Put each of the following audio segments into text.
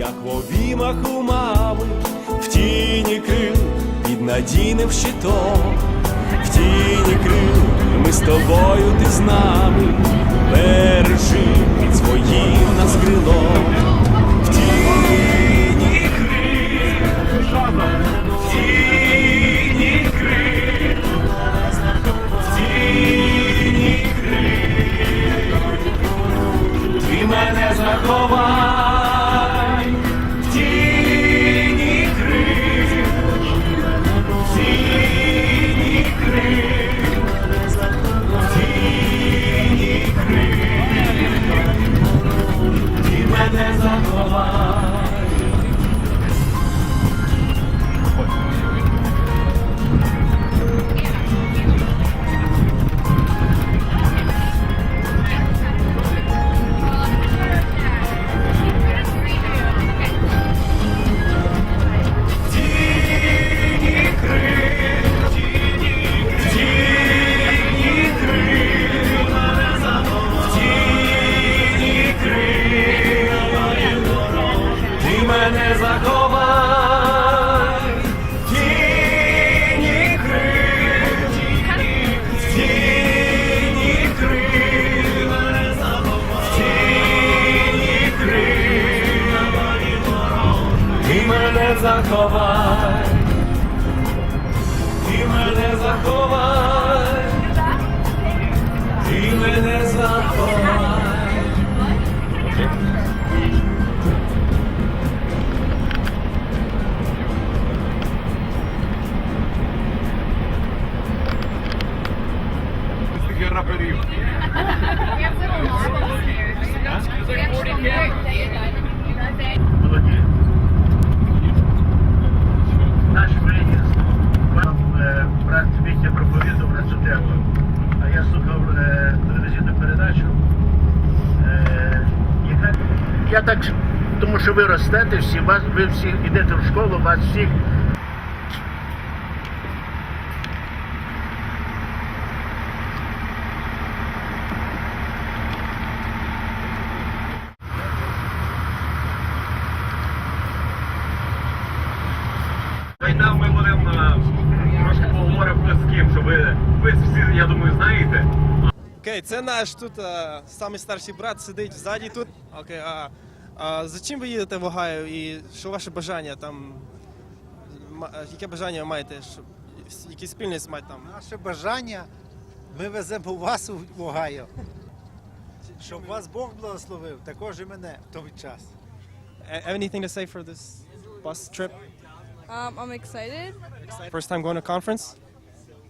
як в обіймах у мами, в тіні крил під надійним щитом, в тіні крил ми з тобою, ти з нами, бережи під своїм нас крилом. В тіні крил, в тіні ростете всі, вас, ви всі йдете в школу, вас всіх Війна ми будемо трошки поговоримо з ким, що ви, ви всі, я думаю, знаєте. Окей, це наш тут е, самий старший брат сидить ззаді тут. Окей, а, а за чим ви їдете в Огайо і що ваше бажання там? е, Яке бажання маєте? Щоб, який спільність маєте там? Наше бажання ми веземо вас у Огайо. Щоб вас Бог благословив, також і мене в той час. A- Anything to say for this bus trip? Um, I'm excited. First time going to conference?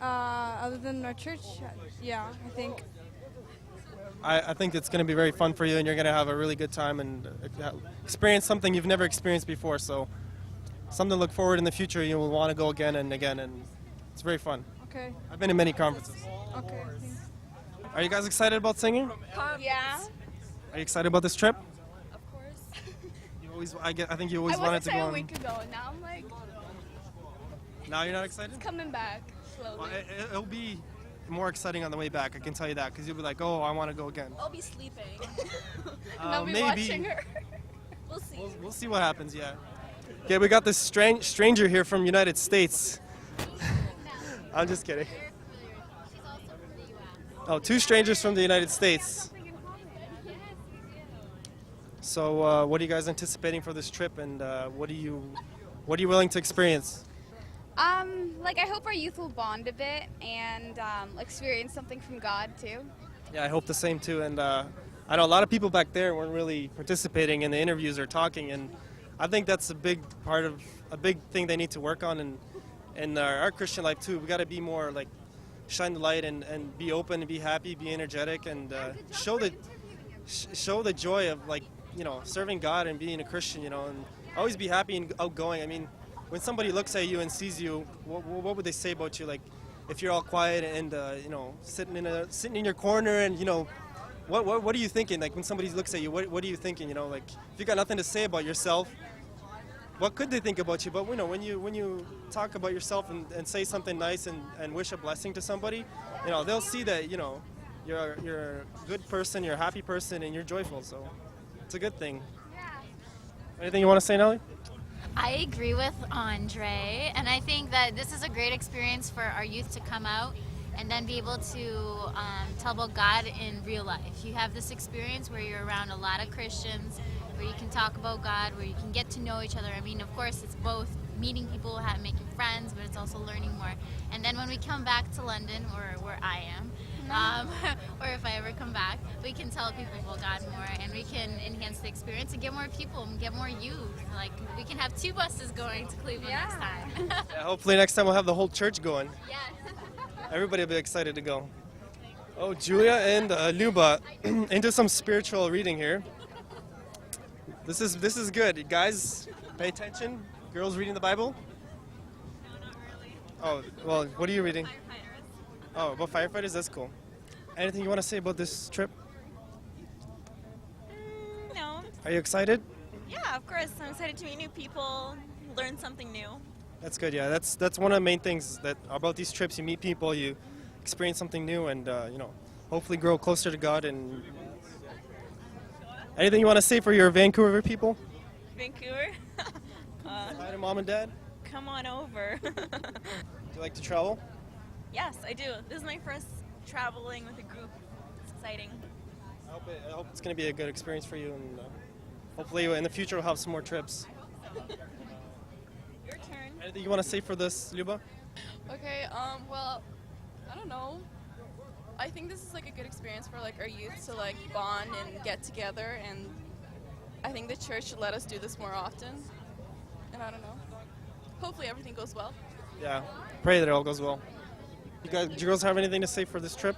Uh, other than our church, yeah, I think. I, I think it's going to be very fun for you, and you're going to have a really good time and uh, experience something you've never experienced before. So, something to look forward in the future. You will want to go again and again, and it's very fun. Okay. I've been to many conferences. Okay. Are you guys excited about singing? Yeah. Are you excited about this trip? Of course. You always, I, get, I think you always I wanted wasn't to go. a week ago, and now I'm like Now you're not excited? It's coming back Well, slowly. it, it'll be more exciting on the way back. I can tell you that because you'll be like, oh, I want to go again. I'll be sleeping. and Uh, I'll be maybe. watching her. we'll see. We'll, we'll see what happens. Yeah. Okay, we got this strange stranger here from United States. I'm just kidding. Oh, two strangers from the United States. So, uh, what are you guys anticipating for this trip, and uh, what are you, what are you willing to experience? Um, like I hope our youth will bond a bit and um, experience something from God too. Yeah, I hope the same too. And uh, I know a lot of people back there weren't really participating in the interviews or talking, and I think that's a big part of a big thing they need to work on in in our, our Christian life too. We got to be more like shine the light and, and be open and be happy, be energetic, and uh, show the sh- show the joy of like you know serving God and being a Christian. You know, and always be happy and outgoing. I mean, when somebody looks at you and sees you, what, what would they say about you? Like, if you're all quiet and uh, you know sitting in a sitting in your corner and you know. What, what, what are you thinking? Like when somebody looks at you, what, what are you thinking? You know, like if you got nothing to say about yourself, what could they think about you? But you know, when you when you talk about yourself and, and say something nice and, and wish a blessing to somebody, you know, they'll see that you know you're you're a good person, you're a happy person, and you're joyful. So it's a good thing. Anything you want to say, Nelly? I agree with Andre, and I think that this is a great experience for our youth to come out and then be able to um, tell about God in real life. You have this experience where you're around a lot of Christians, where you can talk about God, where you can get to know each other. I mean, of course, it's both meeting people, making friends, but it's also learning more. And then when we come back to London, or where I am, um, or if I ever come back, we can tell people about God more, and we can enhance the experience and get more people and get more youth. Like we can have two buses going to Cleveland next time. Yeah, hopefully next time we'll have the whole church going. yes. Everybody will be excited to go. Oh, Julia and uh, Luba into some spiritual reading here. This is this is good, guys. Pay attention. Girls reading the Bible. No, not really. Oh well, what are you reading? Oh, about firefighters. That's cool. Anything you want to say about this trip? No. Are you excited? Yeah, of course. I'm excited to meet new people, learn something new. That's good. Yeah, that's that's one of the main things that about these trips. You meet people, you experience something new, and uh, you know, hopefully grow closer to God. And anything you want to say for your Vancouver people? Vancouver, uh, Hi to mom and dad. come on over. Do you like to travel? Yes, I do. This is my first traveling with a group. It's exciting. I hope, it, I hope it's going to be a good experience for you, and uh, hopefully in the future we'll have some more trips. Your turn. Anything you want to say for this, Luba? Okay, um, well, I don't know. I think this is like a good experience for like our youth to like bond and get together and I think the church should let us do this more often. And I don't know. Hopefully everything goes well. Yeah. Pray that it all goes well. You guys, do you girls have anything to say for this trip?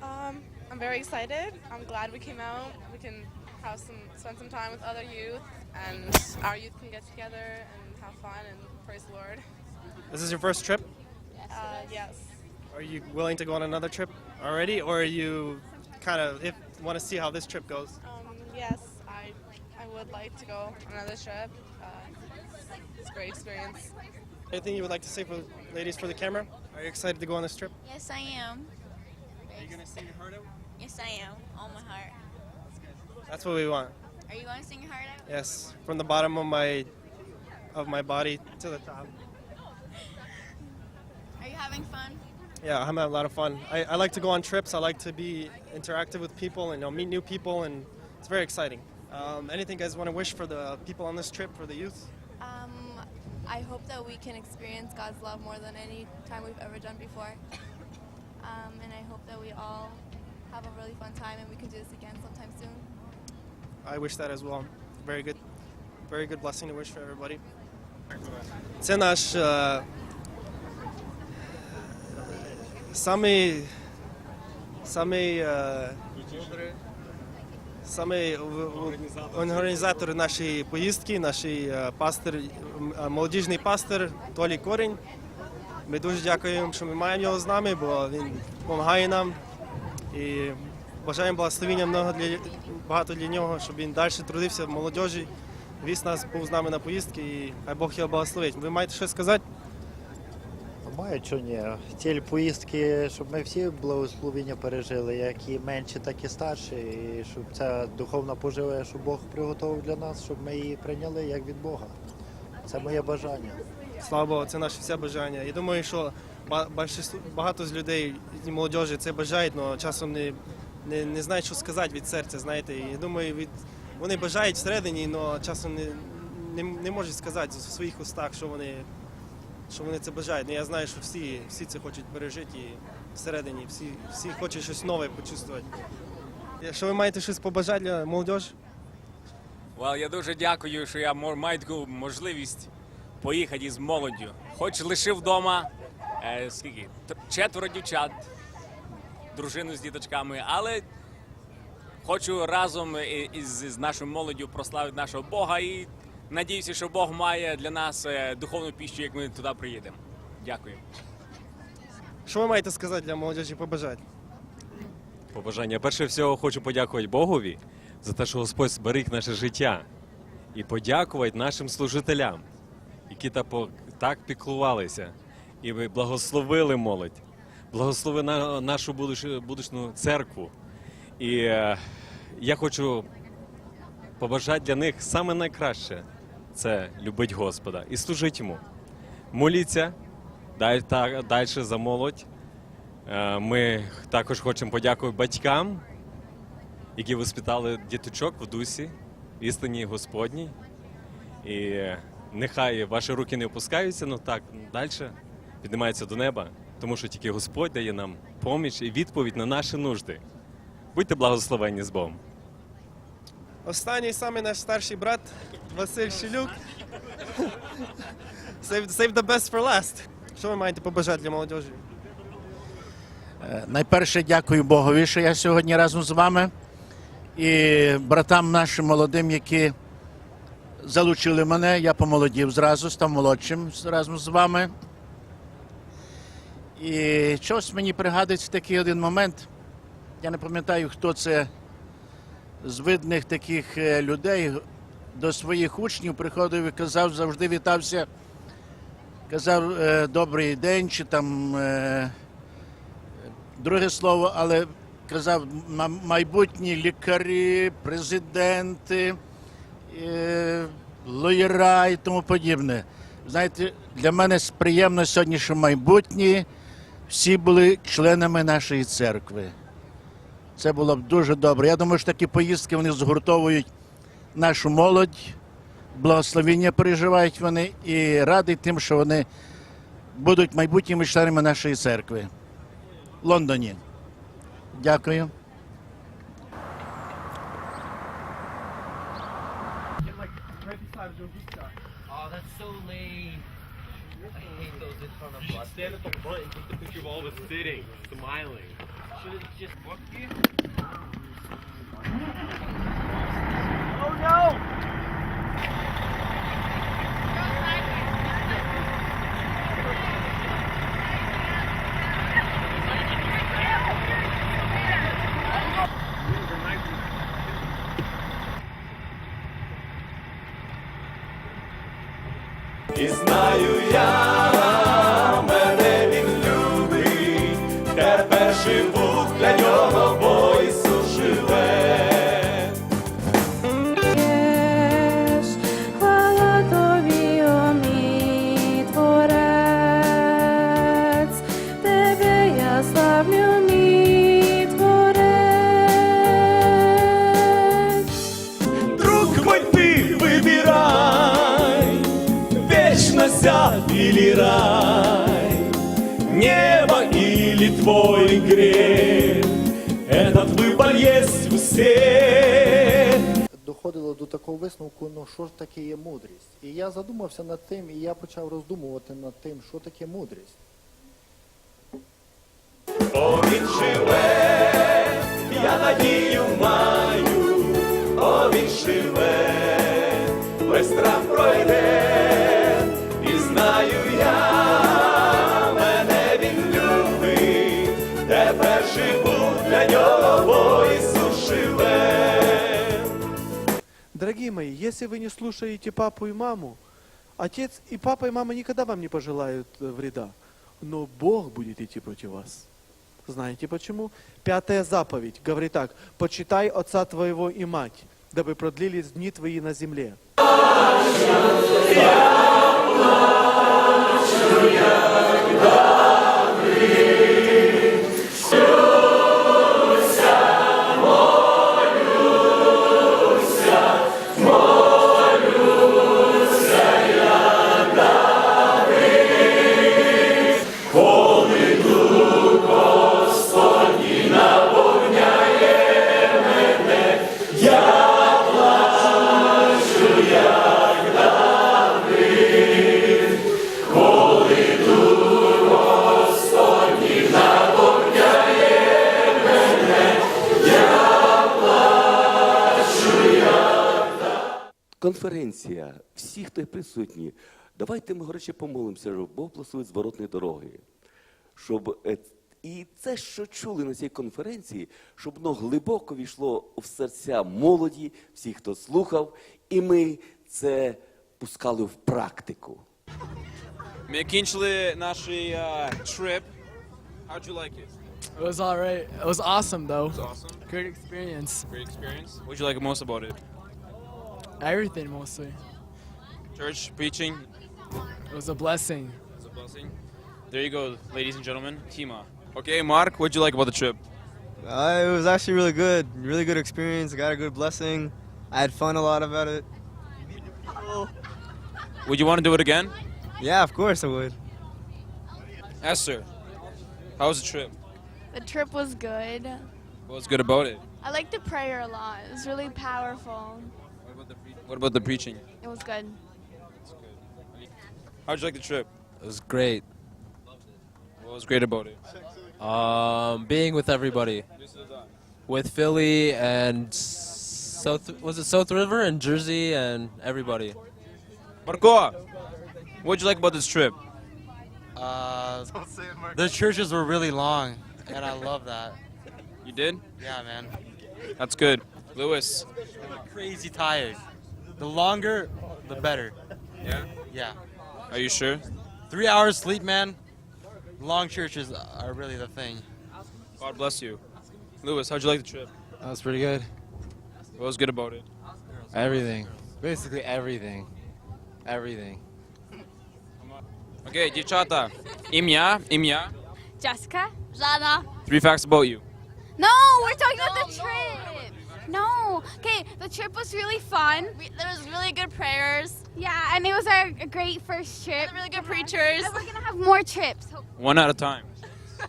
Um, I'm very excited. I'm glad we came out. We can have some spend some time with other youth, and our youth can get together and have fun and praise the Lord. This is your first trip. Uh, yes. Are you willing to go on another trip already, or are you kind of if want to see how this trip goes? Um, yes, I I would like to go on another trip. Uh, it's a great experience. Anything you would like to say for ladies for the camera? Are you excited to go on this trip? Yes, I am. Are you gonna sing your heart out? Yes, I am. All my heart. That's what we want. Are you going to sing your heart out? Yes, from the bottom of my of my body to the top. Are you having fun? Yeah, I'm having a lot of fun. I, I like to go on trips. I like to be interactive with people and you know, meet new people, and it's very exciting. Um, anything you guys want to wish for the people on this trip, for the youth? Um, I hope that we can experience God's love more than any time we've ever done before. Um, and I hope that we all have a really fun time and we can do this again sometime soon. I wish that as well. Very good, very good blessing to wish for everybody. Це наш е, самий, самий, е, в- організатор нашої поїздки, наш е, пастир, е, молодіжний пастир Толі Корінь. Ми дуже дякуємо, що ми маємо його з нами, бо він допомагає нам. І бажаємо благословення много для, багато для нього, щоб він далі трудився в молодіжі, віз нас, був з нами на поїздки і хай Бог його благословить. Ви маєте щось сказати? Маю що ні. Ціль поїздки, щоб ми всі благословення пережили, як і менші, так і старші, і щоб ця духовна пожива, що Бог приготував для нас, щоб ми її прийняли як від Бога. Це моє бажання. Слава Богу, це наше все бажання. І думаю, що багато з людей і молодіжі це бажають, але часом не, не, не знають, що сказати від серця. Знаєте, і думаю, від, вони бажають всередині, але часом не, не, не можуть сказати в своїх устах, що вони, що вони це бажають. Ну, я знаю, що всі, всі це хочуть пережити і всередині, всі, всі хочуть щось нове почувствувати. Якщо ви маєте щось побажати для молодіжі? Well, я дуже дякую, що я маю таку можливість поїхати із молоддю. Хоч лишив вдома е, скільки? Четверо дівчат, дружину з діточками, але хочу разом і- із, нашою молоддю прославити нашого Бога і надіюся, що Бог має для нас е, духовну піщу, як ми туди приїдемо. Дякую. Що ви маєте сказати для молодіжі побажати? Побажання. Перше всього хочу подякувати Богові за те, що Господь зберіг наше життя. І подякувати нашим служителям, які та по- так піклувалися. І ви благословили молодь, благослови на нашу будущну церкву. І е, я хочу побажати для них саме найкраще це любить Господа і служить йому. Моліться далі, за молодь. Е, Ми також хочемо подякувати батькам, які воспитали діточок в дусі, істині Господній. І нехай ваші руки не опускаються, але так далі піднімаються до неба, тому що тільки Господь дає нам поміч і відповідь на наші нужди. Будьте благословенні з Богом. Останній самий наш старший брат Василь Шилюк. Save, save the best for last. Що ви маєте побажати для молодежі? Е, Найперше дякую Богові, що я сьогодні разом з вами і братам нашим молодим, які залучили мене. Я помолодів зразу, став молодшим разом з вами. І щось мені пригадується такий один момент. Я не пам'ятаю, хто це з видних таких е, людей до своїх учнів приходив і казав, завжди вітався. Казав е, добрий день чи там. е, друге слово, але казав майбутні лікарі, президенти, лоєра і тому подібне. Знаєте, для мене приємно сьогодні, що майбутні всі були членами нашої церкви. Це було б дуже добре. Я думаю, що такі поїздки вони згуртовують нашу молодь, благословіння переживають вони і радий тим, що вони будуть майбутніми членами нашої церкви. в Лондоні. Дякую. Hate those in front of us. Stand at the front and take the picture of all of us sitting, smiling. Should have just booked you. Oh no! Ж таке є мудрість. І я задумався над тим, і я почав роздумувати над тим, що таке мудрість. О, він живе, я надію Дорогие мои, если вы не слушаете папу и маму, отец и папа и мама никогда вам не пожелают э, вреда. Но Бог будет идти против вас. Знаете почему? Пятая заповедь говорит так. «Почитай отца твоего и мать, дабы продлились дни твои на земле». Конференція, всі, хто присутні, давайте ми горяче помолимося, щоб Бог благословить зворотної дороги. Щоб е, і це, що чули на цій конференції, щоб воно глибоко війшло в серця молоді, всіх, хто слухав, і ми це пускали в практику. Ми кінчили наш trip. How'd you like it? It was alright. It was awesome though. It was awesome. Great experience. Great experience. What'd you like most about it? Everything mostly. Church preaching. It was a blessing. It's a blessing. There you go, ladies and gentlemen. Tima. Okay, Mark, what'd you like about the trip? Uh, it was actually really good. Really good experience. Got a good blessing. I had fun a lot about it. Would you want to do it again? Yeah, of course I would. Esther, how was the trip? The trip was good. What was good about it? I liked the prayer a lot. It was really powerful. What about the preaching? It was good. How'd you like the trip? It was great. What was great about it? Um, being with everybody, with Philly and South was it South River and Jersey and everybody. Marco, what'd you like about this trip? Uh, the churches were really long, and I love that. You did? Yeah, man. That's good. Lewis. Crazy tired. The longer, the better. Yeah? Yeah. Are you sure? Three hours sleep, man. Long churches are really the thing. God bless you. Lewis, how'd you like the trip? That was pretty good. What was good about it? Everything. Basically everything. Everything. Окей, дівчата. Ім'я, ім'я. Jessica? Jana. Three facts about you. No, we're talking about the trip. No. Okay, the trip was really fun. there was really good prayers. Yeah, and it was our a great first trip. really good preachers. And we're gonna have more trips. One at a time.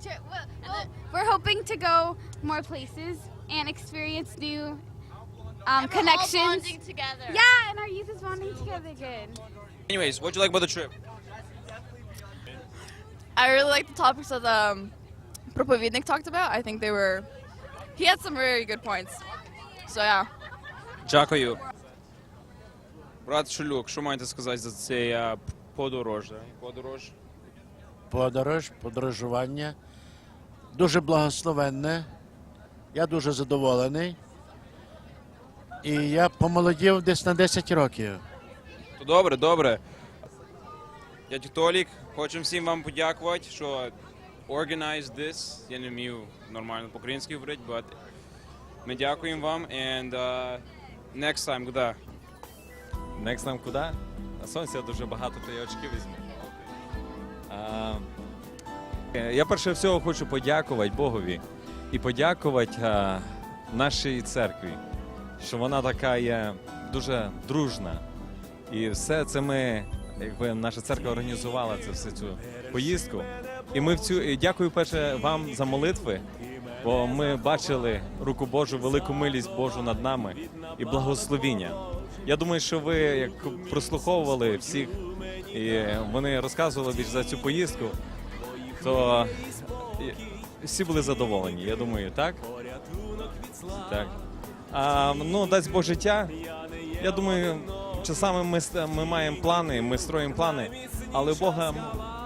Trip. Well, well, we're hoping to go more places and experience new um, connections. together. Yeah, and our youth is bonding together. Good. Anyways, what'd you like about the trip? I really like the topics that um, Propovednik talked about. I think they were. He had some very good points. So yeah. Дякую. Брат Шулюк, що маєте сказати за цей а, подорож? Подорож. Подорож, подорожування. Дуже благословенне. Я дуже задоволений. І я помолодів десь на 10 років. То добре, добре. Дядь Толік, хочемо всім вам подякувати, що organized this. Я не вмію нормально по-українськи говорити, but ми дякуємо вам and uh, next time, куди? Next нам куди? На сонця дуже багато, то я очки візьму. А, я перше всього хочу подякувати Богові і подякувати а, нашій церкві, що вона така є дуже дружна. І все це ми, якби наша церква організувала це всю цю поїздку. І ми в цю дякую перше вам за молитви, бо ми бачили руку Божу, велику милість Божу над нами і благословіння. Я думаю, що ви як прослуховували всіх, і вони розказували за цю поїздку, то всі були задоволені. Я думаю, так? Так. А, ну, дасть Бог життя. Я думаю, часами ми, ми маємо плани, ми строїмо плани, але у Бога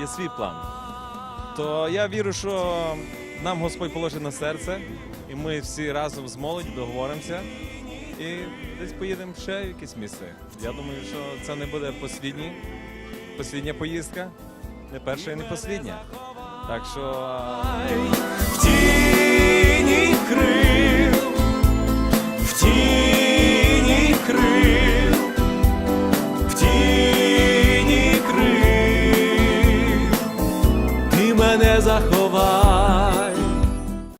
є свій план. То я вірю, що нам Господь положить на серце, і ми всі разом з молоддю договоримося і десь поїдемо ще в якесь місце. Я думаю, що це не буде послідні, послідня поїздка, не перша і не послідня. Так що. в а,